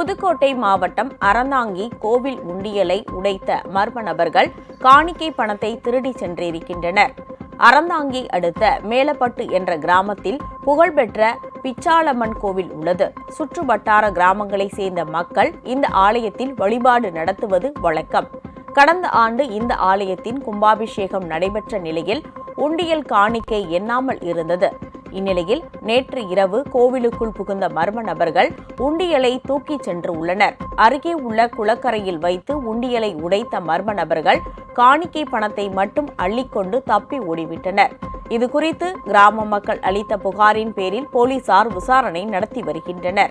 புதுக்கோட்டை மாவட்டம் அறந்தாங்கி கோவில் உண்டியலை உடைத்த மர்ம நபர்கள் காணிக்கை பணத்தை திருடி சென்றிருக்கின்றனர். அறந்தாங்கி அடுத்த மேலப்பட்டு என்ற கிராமத்தில் புகழ்பெற்ற பிச்சாலம்மன் கோவில் உள்ளது. சுற்று வட்டார கிராமங்களைச் சேர்ந்த மக்கள் இந்த ஆலயத்தில் வழிபாடு நடத்துவது வழக்கம். கடந்த ஆண்டு இந்த ஆலயத்தின் கும்பாபிஷேகம் நடைபெற்ற நிலையில் உண்டியல் காணிக்கை எண்ணாமல் இருந்தது. இந்நிலையில் நேற்று இரவு கோவிலுக்குள் புகுந்த மர்ம நபர்கள் உண்டியலை தூக்கிச் சென்று உள்ளனர். அருகே உள்ள குளக்கரையில் வைத்து உண்டியலை உடைத்த மர்ம நபர்கள் காணிக்கை பணத்தை மட்டும் அள்ளிக்கொண்டு தப்பி ஓடிவிட்டனர். இதுகுறித்து கிராம மக்கள் அளித்த புகாரின் பேரில் போலீசார் விசாரணை நடத்தி வருகின்றனர்.